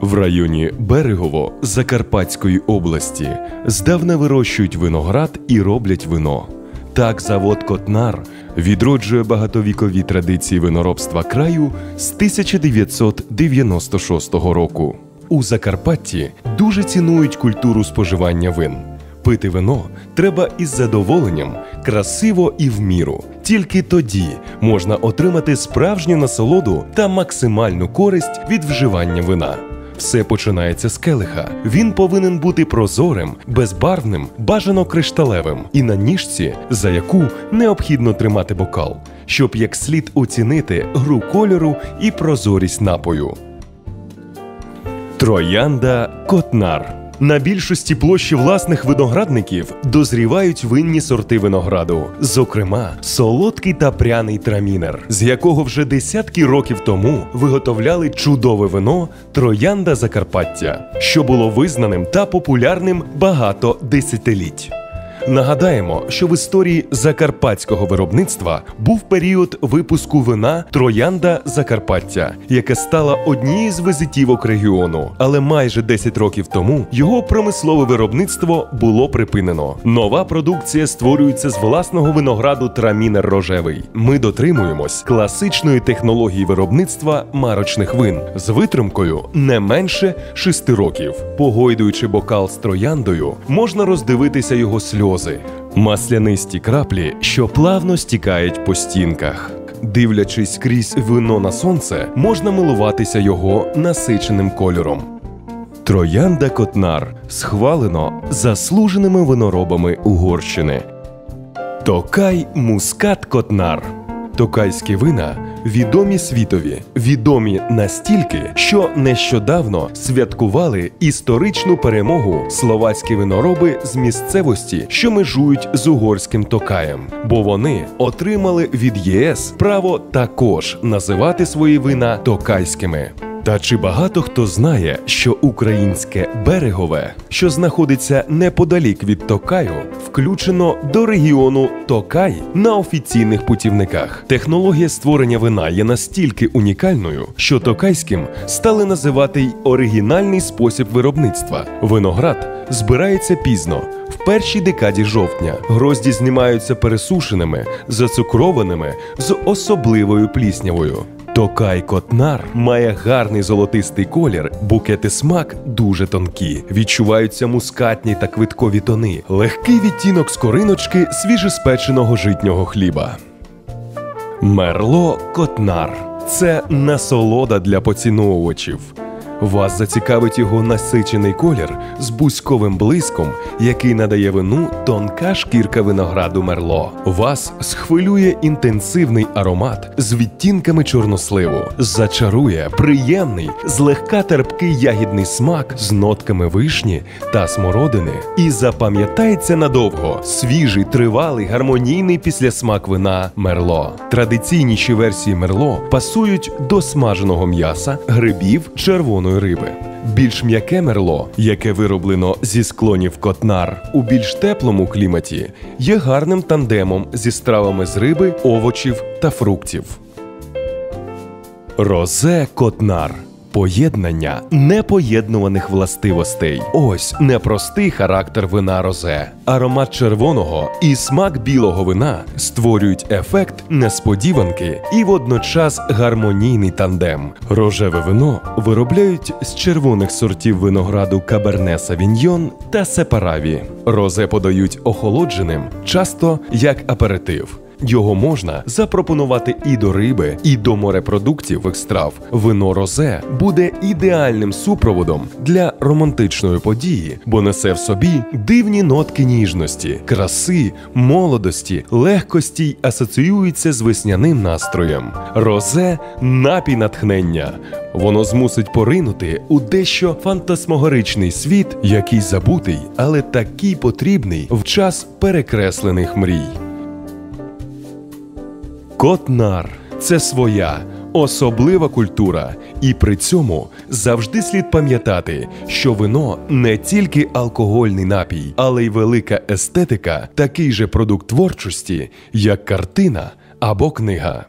В районі Берегово Закарпатської області здавна вирощують виноград і роблять вино. Так завод Котнар відроджує багатовікові традиції виноробства краю з 1996 року. У Закарпатті дуже цінують культуру споживання вин. Пити вино треба із задоволенням, красиво і в міру. Тільки тоді можна отримати справжню насолоду та максимальну користь від вживання вина. Все починається з келиха. Він повинен бути прозорим, безбарвним, бажано кришталевим, і на ніжці, за яку необхідно тримати бокал, щоб як слід оцінити гру кольору і прозорість напою. Троянда Котнар. На більшості площі власних виноградників дозрівають винні сорти винограду, зокрема, солодкий та пряний трамінер, з якого вже десятки років тому виготовляли чудове вино Троянда Закарпаття, що було визнаним та популярним багато десятиліть. Нагадаємо, що в історії закарпатського виробництва був період випуску вина Троянда Закарпаття, яке стало однією з визитівок регіону. Але майже 10 років тому його промислове виробництво було припинено. Нова продукція створюється з власного винограду Трамінер рожевий. Ми дотримуємось класичної технології виробництва марочних вин з витримкою не менше 6 років. Погойдуючи бокал з трояндою, можна роздивитися його сльози маслянисті краплі, що плавно стікають по стінках. Дивлячись крізь вино на сонце, можна милуватися його насиченим кольором. Троянда Котнар схвалено заслуженими виноробами Угорщини. Токай Мускат Котнар. Токайські вина відомі світові, відомі настільки, що нещодавно святкували історичну перемогу словацькі винороби з місцевості, що межують з угорським токаєм, бо вони отримали від ЄС право також називати свої вина токайськими. Та чи багато хто знає, що українське берегове, що знаходиться неподалік від Токаю, включено до регіону Токай на офіційних путівниках? Технологія створення вина є настільки унікальною, що токайським стали називати й оригінальний спосіб виробництва. Виноград збирається пізно. В першій декаді жовтня грозді знімаються пересушеними, зацукрованими з особливою пліснявою. Токай Котнар має гарний золотистий колір, букет і смак дуже тонкі. Відчуваються мускатні та квиткові тони, легкий відтінок скориночки свіжеспеченого житнього хліба. Мерло Котнар це насолода для поціновувачів. Вас зацікавить його насичений колір з бузьковим блиском, який надає вину тонка шкірка винограду мерло. Вас схвилює інтенсивний аромат з відтінками чорносливу, зачарує приємний, злегка терпкий ягідний смак з нотками вишні та смородини. І запам'ятається надовго свіжий, тривалий, гармонійний післясмак вина мерло. Традиційніші версії мерло пасують до смаженого м'яса, грибів, червоної риби. Більш м'яке мерло, яке вироблено зі склонів котнар у більш теплому кліматі, є гарним тандемом зі стравами з риби, овочів та фруктів. Розе Котнар. Поєднання непоєднуваних властивостей. Ось непростий характер вина розе. Аромат червоного і смак білого вина створюють ефект несподіванки і водночас гармонійний тандем. Рожеве вино виробляють з червоних сортів винограду Каберне Савіньйон та Сепараві. Розе подають охолодженим, часто як аперитив. Його можна запропонувати і до риби, і до морепродуктів страв. Вино розе буде ідеальним супроводом для романтичної події, бо несе в собі дивні нотки ніжності, краси, молодості, легкості й асоціюється з весняним настроєм. Розе напій натхнення. Воно змусить поринути у дещо фантасмогоричний світ, який забутий, але такий потрібний в час перекреслених мрій. Котнар це своя особлива культура, і при цьому завжди слід пам'ятати, що вино не тільки алкогольний напій, але й велика естетика, такий же продукт творчості, як картина або книга.